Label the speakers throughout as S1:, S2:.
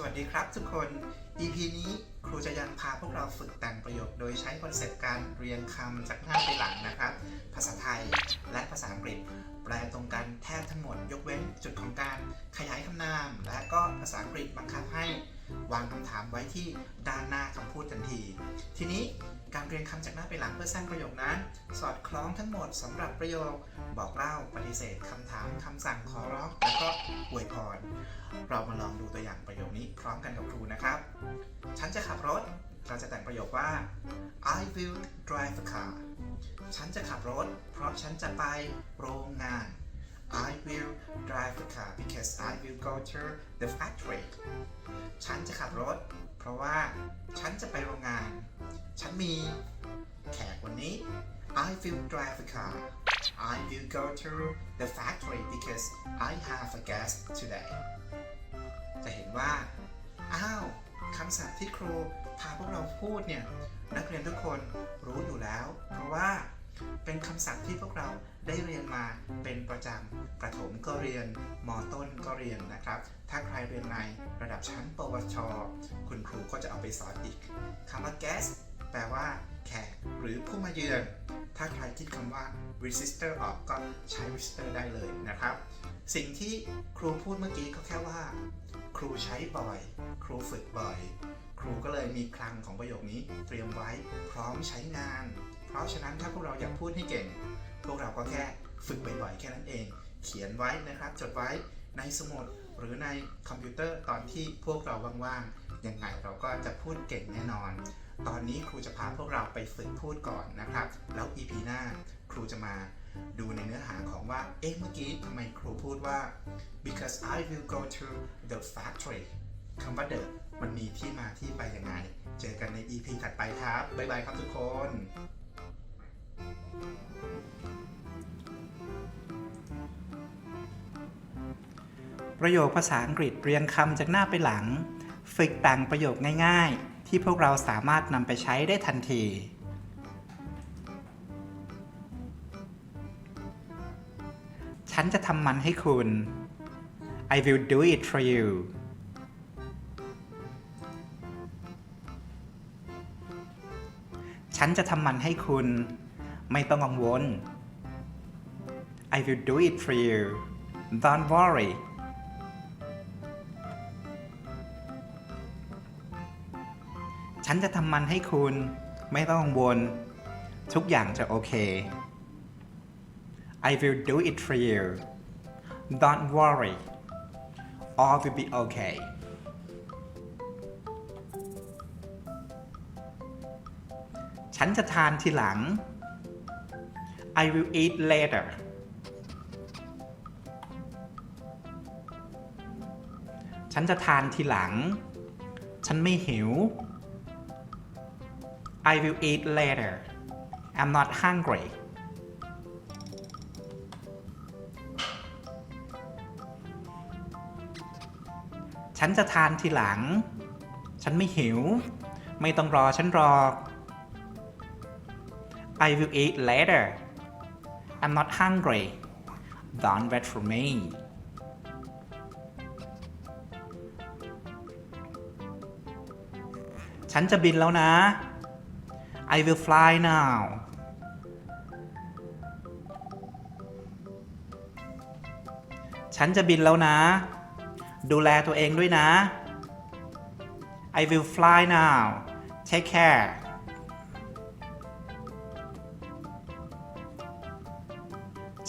S1: สวัสดีครับทุกคน EP นี้ครูจะยังพาพวกเราฝึกแต่งประโยค โดยใช้คอนเซปต์การเรียงคำจากหน้าไปหลังนะครับ ภาษาไทยและภาษาอังกฤษ แปลตรงกันแทบทั้งหมด ยกเว้นจุดของการขยายคำนาม และก็ภาษาอังกฤษบังคับให้วางคำถามไว้ที่ด้านหน้าคำพูดทันที ทีนี้ การเรียงคำจากหน้าไปหลังเพื่อสร้างประโยคนั้น สอดคล้องทั้งหมดสำหรับประโยค บอกเล่าปฏิเสธคำถามคำสั่งขอร้องแล้วก็อวยพร เรามาลองดูตัวอย่างประโยคนี้พร้อมกันกับครูนะครับ ฉันจะขับรถ เราจะแต่งประโยคว่า I will drive a car ฉันจะขับรถ เพราะฉันจะไปโรงงาน I will drive a car because I will go to the factory ฉันจะขับรถ ราะว่าฉันจะไปโรงงาน ฉันมีแขกวันนี้ I will drive a car I will go to the factory because I have a guest today จะเห็นว่า อ้าวคำศัพท์ที่ครูพาพวกเราพูดเนี่ย นักเรียนทุกคนรู้อยู่แล้ว เพราะว่า เป็นคำศัพท์ที่พวกเราได้เรียนมาเป็นประจำ ประถมก็เรียน มต้นก็เรียนนะครับ ถ้าใครเรียนในระดับชั้น ปวช คุณครูก็จะเอาไปสอนอีก คำว่า guest แปลว่าแขกหรือผู้มาเยือน ถ้าใครคิดคำว่า register ออกก็ใช้ register ได้เลยนะครับ สิ่งที่ครูพูดเมื่อกี้ก็แค่ว่า ครูใช้บ่อย ครูฝึกบ่อย ครูก็เลยมีคลังของประโยคนี้เตรียมไว้พร้อมใช้งาน เพราะฉะนั้นถ้าพวกเราอยากพูดให้เก่ง พวกเราก็แค่ฝึกบ่อยๆแค่นั้นเอง เขียนไว้นะครับ จดไว้ในสมุดหรือในคอมพิวเตอร์ตอนที่พวกเราว่างๆ ยังไงเราก็จะพูดเก่งแน่นอน ตอนนี้ครูจะพาพวกเราไปฝึกพูดก่อนนะครับ แล้ว EP หน้าครูจะมาดูในเนื้อหาของว่า เอ๊ะเมื่อกี้ทำไมครูพูดว่า because I will go to the factory คำว่า the มันมีที่มาที่ไปยังไง เจอกันใน EP ถัดไปครับ บ๊ายบายครับทุกคน ประโยคภาษาอังกฤษเรียงคำจากหน้าไปหลัง ฝึกแต่งประโยคง่าย ๆ ที่พวกเราสามารถนำไปใช้ได้ทันทีฉันจะทำมันให้คุณ I will do it for you ฉันจะทำมันให้คุณ ไม่ต้องกังวล I will do it for you don't worry ฉันจะทำมันให้คุณ ไม่ต้องกังวล ทุกอย่างจะโอเค I will do it for you don't worry all will be okay ฉันจะทานทีหลัง I will eat later ฉันจะทานทีหลัง ฉันไม่หิว I will eat later I'm not hungry ฉันจะทานทีหลัง ฉันไม่หิว ไม่ต้องรอฉันรอ I will eat later I'm not hungry don't wait for me ฉันจะบินแล้วนะ I will fly now ฉันจะบินแล้วนะ ดูแลตัวเองด้วยนะ I will fly now take care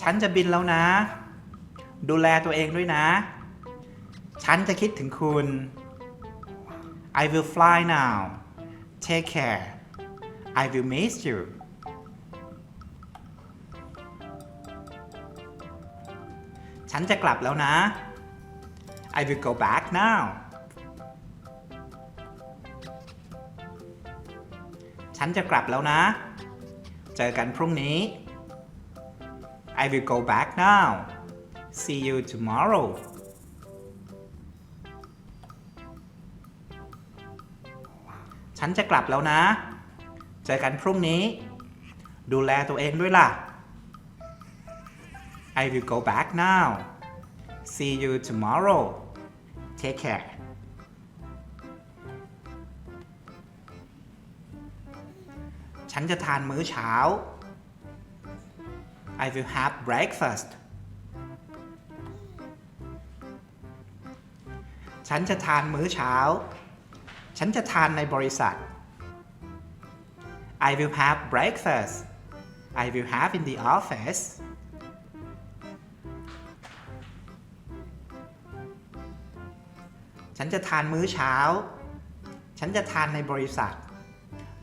S1: ฉันจะบินแล้วนะ ดูแลตัวเองด้วยนะ ฉันจะคิดถึงคุณ I will fly now take care I will miss you ฉันจะกลับแล้วนะ I will go back now ฉันจะกลับแล้วนะ เจอกันพรุ่งนี้ I will go back now see you tomorrow ฉันจะกลับแล้วนะ จอกันพรุ่งนี้ ดูแลตัวเองด้วยล่ะ I will go back now see you tomorrow take care ฉันจะทานมื้อเช้า I will have breakfast ฉันจะทานมื้อเช้า ฉันจะทานในบริษัท I will have breakfast I will have in the office ฉันจะทานมื้อเช้า ฉันจะทานในบริษัท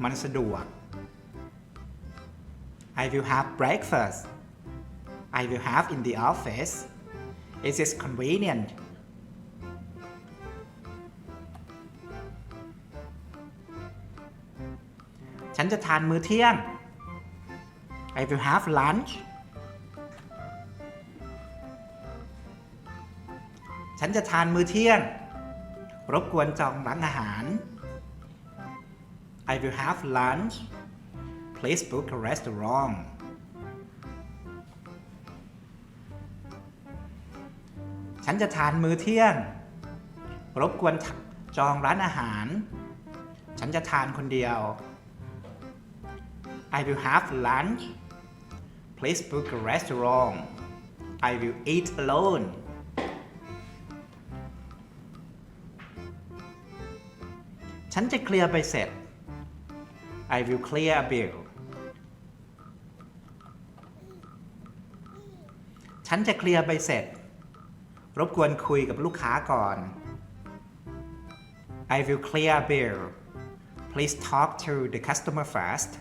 S1: มันสะดวก I will have breakfast I will have in the office It is convenient นจะทานมื้อเที่ยง I will have lunch ฉันจะทานมื้อเที่ยง รบกวนจองร้านอาหาร I will have lunch Please book a restaurant ฉันจะทานมื้อเที่ยง รบกวนจองร้านอาหาร ฉันจะทานคนเดียว I will have lunch Please book a restaurant I will eat alone ฉันจะเคลียร์ใบเสร็จ I will clear a bill ฉันจะเคลียร์ใบเสร็จ รบกวนคุยกับลูกค้าก่อน I will clear a bill Please talk to the customer first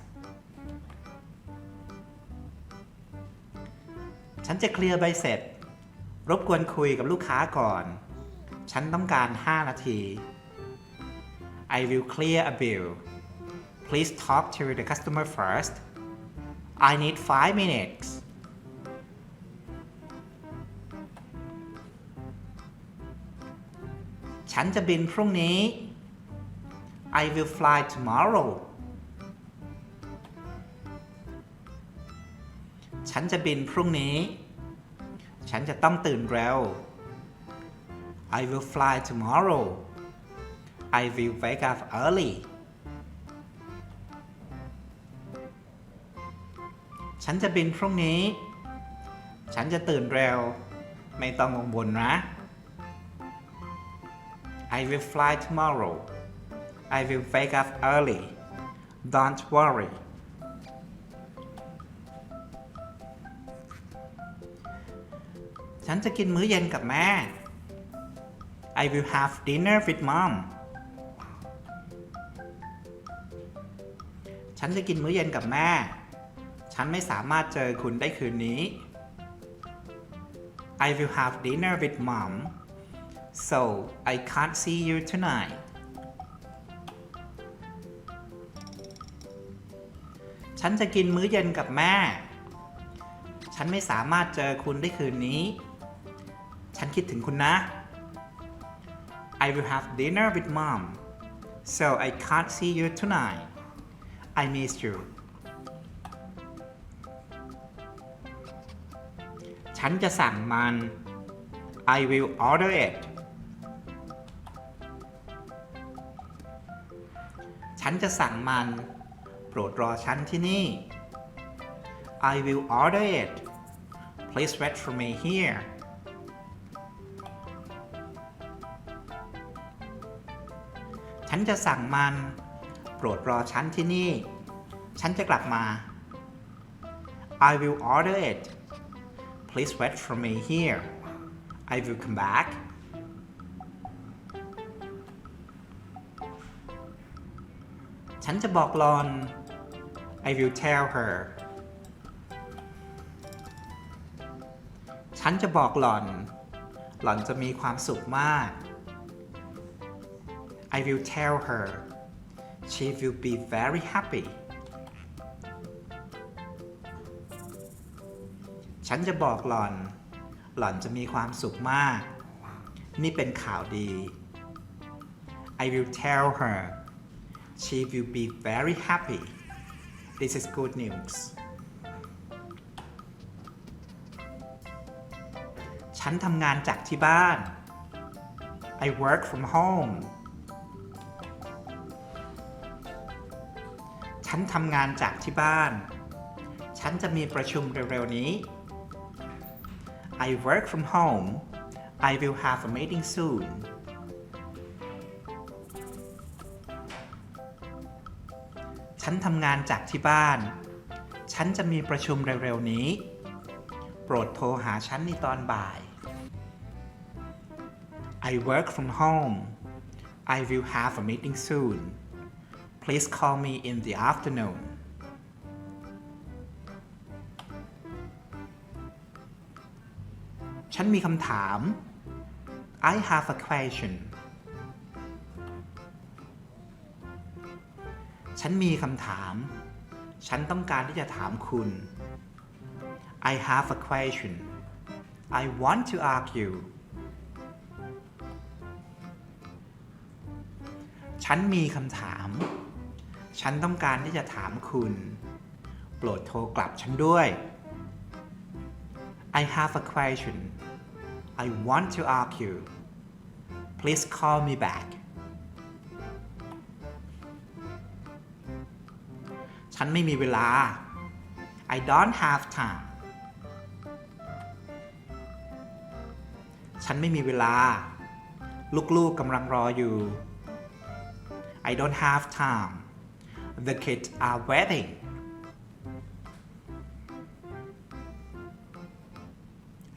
S1: ฉันจะเคลียร์ใบเสร็จ รบกวนคุยกับลูกค้าก่อน ฉันต้องการ 5 นาที I will clear a bill Please talk to the customer first I need 5 minutes ฉันจะบินพรุ่งนี้ I will fly tomorrow ฉันจะบินพรุ่งนี้ ฉันจะต้องตื่นเร็ว I will fly tomorrow I will wake up early ฉันจะบินพรุ่งนี้ ฉันจะตื่นเร็ว ไม่ต้องกังวลนะ I will fly tomorrow I will wake up early Don't worry ฉันจะกินมื้อเย็นกับแม่ I will have dinner with mom ฉันจะกินมื้อเย็นกับแม่ ฉันไม่สามารถเจอคุณได้คืนนี้ I will have dinner with mom so I can't see you tonight ฉันจะกินมื้อเย็นกับแม่ ฉันไม่สามารถเจอคุณได้คืนนี้ ฉันคิดถึงคุณนะ I will have dinner with mom so I can't see you tonight I miss you ฉันจะสั่งมัน I will order it ฉันจะสั่งมัน โปรดรอฉันที่นี่ I will order it Please wait for me here ฉันจะสั่งมัน โปรดรอฉันที่นี่ ฉันจะกลับมา I will order it Please wait for me here I will come back ฉันจะบอกหลอน I will tell her ฉันจะบอกหล่อน หล่อนจะมีความสุขมาก I will tell her she will be very happy ฉันจะบอกหล่อน หล่อนจะมีความสุขมาก นี่เป็นข่าวดี I will tell her she will be very happy this is good news ฉันทำงานจากที่บ้าน I work from home ฉันทำงานจากที่บ้าน ฉันจะมีประชุมเร็วๆนี้ I work from home I will have a meeting soon ฉันทำงานจากที่บ้าน ฉันจะมีประชุมเร็วๆนี้ โปรดโทรหาฉันในตอนบ่าย I work from home I will have a meeting soon Please call me in the afternoon ฉันมีคำถาม I have a question ฉันมีคำถาม ฉันต้องการที่จะถามคุณ I have a question I want to ask you ฉันมีคำถาม ฉันต้องการที่จะถามคุณ โปรดโทรกลับฉันด้วย I have a question I want to ask you Please call me back ฉันไม่มีเวลา I don't have time ฉันไม่มีเวลา ลูกๆกำลังรออยู่ I don't have time The kids are waiting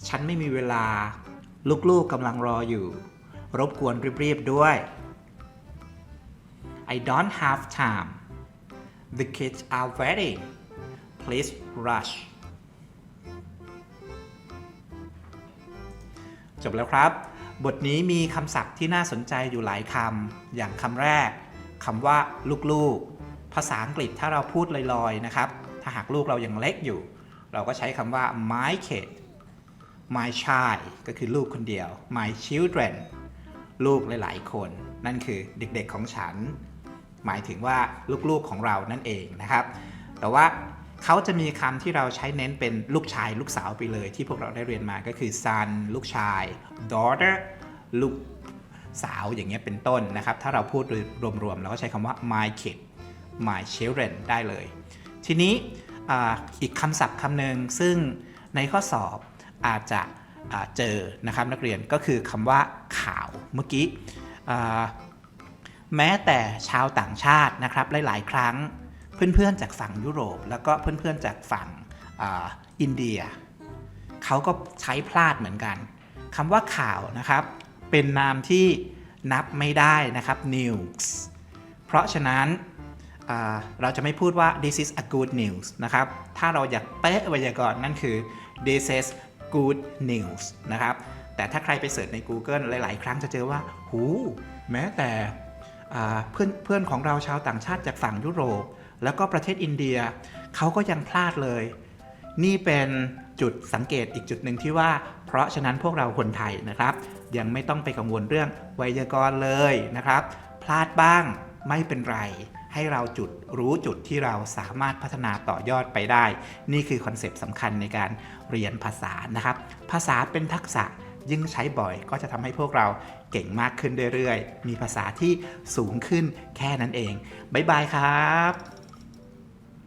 S1: ฉันไม่มีเวลา ลูกๆกำลังรออยู่ รบกวนรีบๆด้วย I don't have time The kids are waiting Please rush จบแล้วครับ บทนี้มีคำศัพท์ที่น่าสนใจอยู่หลายคำ อย่างคำแรกคำว่า ลูกๆ ภาษาอังกฤษถ้าเราพูดลอยๆนะครับ ถ้าหากลูกเรายังเล็กอยู่ เราก็ใช้คำว่า my kid my child ก็คือลูกคนเดียว my children ลูกหลาย ๆ คน นั่นคือเด็กๆของฉัน หมายถึงว่าลูกๆของเรานั่นเองนะครับ แต่ว่าเขาจะมีคำที่เราใช้เน้นเป็นลูกชายลูกสาวไปเลย ที่พวกเราได้เรียนมาก็คือ son ลูกชาย daughter ลูกสาวอย่างเงี้ยเป็นต้นนะครับ ถ้าเราพูดโดยรวมๆเราก็ใช้คำว่า my kid my children ได้เลย ทีนี้อีกคำศัพท์คำหนึ่งซึ่งในข้อสอบอาจจะเจอนะครับนักเรียนก็คือคำว่าข่าวเมื่อกี้แม้แต่ชาวต่างชาตินะครับหลายๆ ครั้งเพื่อนๆจากฝั่งยุโรป แล้วก็เพื่อนๆจากฝั่งออินเดียเขาก็ใช้พลาดเหมือนกันคำว่าข่าวนะครับ เป็นนามที่นับไม่ได้นะครับ news เพราะฉะนั้น เราจะไม่พูดว่า this is a good news นะครับ ถ้าเราอยากเป๊ะไวยากรณ์นั่นคือ this is good news นะครับ แต่ถ้าใครไปเสิร์ชใน Google หลาย ๆ ครั้งจะเจอว่า หู แม้แต่เพื่อนเพื่อนของเราชาวต่างชาติจากฝั่งยุโรป แล้วก็ประเทศอินเดีย เขาก็ยังพลาดเลย นี่เป็นจุดสังเกตอีกจุดหนึ่งที่ว่า เพราะฉะนั้นพวกเราคนไทยนะครับ ยังไม่ต้องไปกังวลเรื่องไวยากรณ์เลยนะครับ พลาดบ้างไม่เป็นไร ให้เราจุดรู้จุดที่เราสามารถพัฒนาต่อยอดไปได้ นี่คือคอนเซปต์สำคัญในการเรียนภาษานะครับ ภาษาเป็นทักษะยิ่งใช้บ่อยก็จะทำให้พวกเราเก่งมากขึ้นเรื่อยๆ มีภาษาที่สูงขึ้นแค่นั้นเองบ๊ายบายครับ